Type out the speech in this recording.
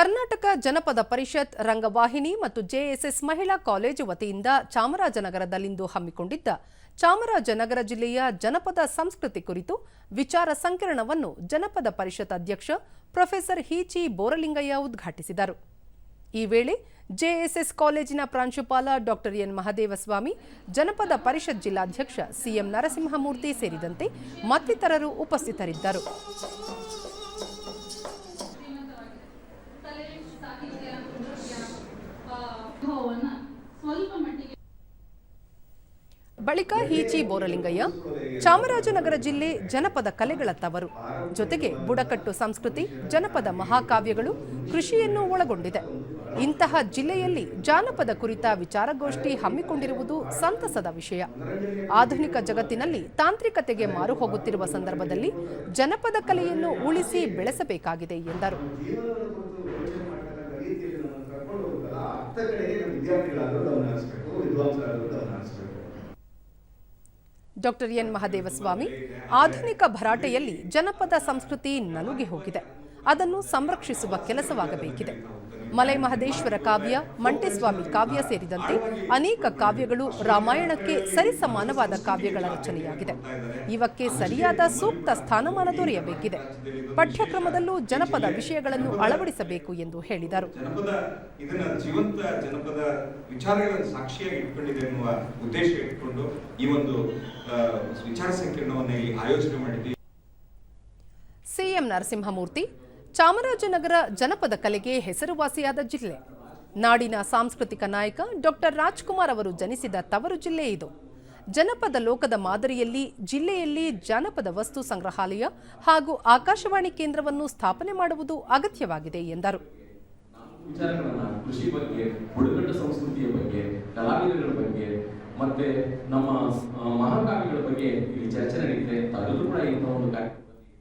ಕರ್ನಾಟಕ ಜನಪದ ಪರಿಷತ್, ರಂಗವಾಹಿನಿ ಮತ್ತು ಜೆಎಸ್ಎಸ್ ಮಹಿಳಾ ಕಾಲೇಜು ವತಿಯಿಂದ ಚಾಮರಾಜನಗರದಲ್ಲಿಂದು ಹಮ್ಮಿಕೊಂಡಿದ್ದ ಚಾಮರಾಜನಗರ ಜಿಲ್ಲೆಯ ಜನಪದ ಸಂಸ್ಕೃತಿ ಕುರಿತು ವಿಚಾರ ಸಂಕಿರಣವನ್ನು ಜನಪದ ಪರಿಷತ್ ಅಧ್ಯಕ್ಷ ಪ್ರೊಫೆಸರ್ ಹೀಚಿ ಬೋರಲಿಂಗಯ್ಯ ಉದ್ಘಾಟಿಸಿದರು. ಈ ವೇಳೆ ಜೆಎಸ್ಎಸ್ ಕಾಲೇಜಿನ ಪ್ರಾಂಶುಪಾಲ ಡಾಕ್ಟರ್ ಎನ್ ಮಹದೇವಸ್ವಾಮಿ, ಜನಪದ ಪರಿಷತ್ ಜಿಲ್ಲಾಧ್ಯಕ್ಷ ಸಿಎಂ ನರಸಿಂಹಮೂರ್ತಿ ಸೇರಿದಂತೆ ಮತ್ತಿತರರು ಉಪಸ್ಥಿತರಿದ್ದರು. ಬಳಿಕ ಹೀಚಿ ಬೋರಲಿಂಗಯ್ಯ, ಚಾಮರಾಜನಗರ ಜಿಲ್ಲೆ ಜನಪದ ಕಲೆಗಳ ತವರು. ಜೊತೆಗೆ ಬುಡಕಟ್ಟು ಸಂಸ್ಕೃತಿ, ಜನಪದ ಮಹಾಕಾವ್ಯಗಳು ಕೃಷಿಯನ್ನು ಒಳಗೊಂಡಿದೆ. ಇಂತಹ ಜಿಲ್ಲೆಯಲ್ಲಿ ಜಾನಪದ ಕುರಿತ ವಿಚಾರಗೋಷ್ಠಿ ಹಮ್ಮಿಕೊಂಡಿರುವುದು ಸಂತಸದ ವಿಷಯ. ಆಧುನಿಕ ಜಗತ್ತಿನಲ್ಲಿ ತಾಂತ್ರಿಕತೆಗೆ ಮಾರು ಹೋಗುತ್ತಿರುವ ಸಂದರ್ಭದಲ್ಲಿ ಜನಪದ ಕಲೆಯನ್ನು ಉಳಿಸಿ ಬೆಳೆಸಬೇಕಾಗಿದೆ ಎಂದರು. ಡಾಕ್ಟರ್ ಎನ್ ಮಹದೇವಸ್ವಾಮಿ ಆಧುನಿಕ ಭರಾಟೆಯಲ್ಲಿ ಜನಪದ ಸಂಸ್ಕೃತಿ ನಲುಗಿ ಹೋಗಿದೆ. ಅದನ್ನು ಸಂರಕ್ಷಿಸುವ ಕೆಲಸವಾಗಬೇಕಿದೆ. ಮಲೈ ಮಹದೇಶ್ವರ ಕಾವ್ಯ ಮಂಟೆಸ್ವಾಮಿ ಕಾವ್ಯ ಸೇರಿದಂತೆ ಅನೇಕ ಕಾವ್ಯಗಳು ರಾಮಾಯಣಕ್ಕೆ ಸರಿಸಮಾನವಾದ ಕಾವ್ಯಗಳ ರಚನೆಯಾಗಿದೆ. ಇವಕ್ಕೆ ಸರಿಯಾದ ಸೂಕ್ತ ಸ್ಥಾನಮಾನ ದೊರೆಯಬೇಕಿದೆ. ಪಠ್ಯಕ್ರಮದಲ್ಲೂ ಜನಪದ ವಿಷಯಗಳನ್ನು ಅಳವಡಿಸಬೇಕು ಎಂದು ಹೇಳಿದರು. ಉದ್ದೇಶ ಇಟ್ಕೊಂಡು ಈ ಒಂದು ವಿಚಾರ ಸಂಕಿರಣವನ್ನು ಇಲ್ಲಿ ಆಯೋಜನೆ ಮಾಡಿದ್ವಿ ಸಿಎಂ ನರಸಿಂಹಮೂರ್ತಿ ಚಾಮರಾಜನಗರ ಜನಪದ ಕಲೆಗೆ ಹೆಸರುವಾಸಿಯಾದ ಜಿಲ್ಲೆ. ನಾಡಿನ ಸಾಂಸ್ಕೃತಿಕ ನಾಯಕ ಡಾಕ್ಟರ್ ರಾಜ್ಕುಮಾರ್ ಅವರು ಜನಿಸಿದ ತವರು ಜಿಲ್ಲೆ ಇದು. ಜನಪದ ಲೋಕದ ಮಾದರಿಯಲ್ಲಿ ಜಿಲ್ಲೆಯಲ್ಲಿ ಜಾನಪದ ವಸ್ತು ಸಂಗ್ರಹಾಲಯ ಹಾಗೂ ಆಕಾಶವಾಣಿ ಕೇಂದ್ರವನ್ನು ಸ್ಥಾಪನೆ ಮಾಡುವುದು ಅಗತ್ಯವಾಗಿದೆ ಎಂದರು. ಮತ್ತೆ ನಮ್ಮ ಮಹಾಕಾವ್ಯಗಳ ಬಗ್ಗೆ ಇಲ್ಲಿ ಚರ್ಚೆ ನಡೆಯುತ್ತೆ ಒಂದು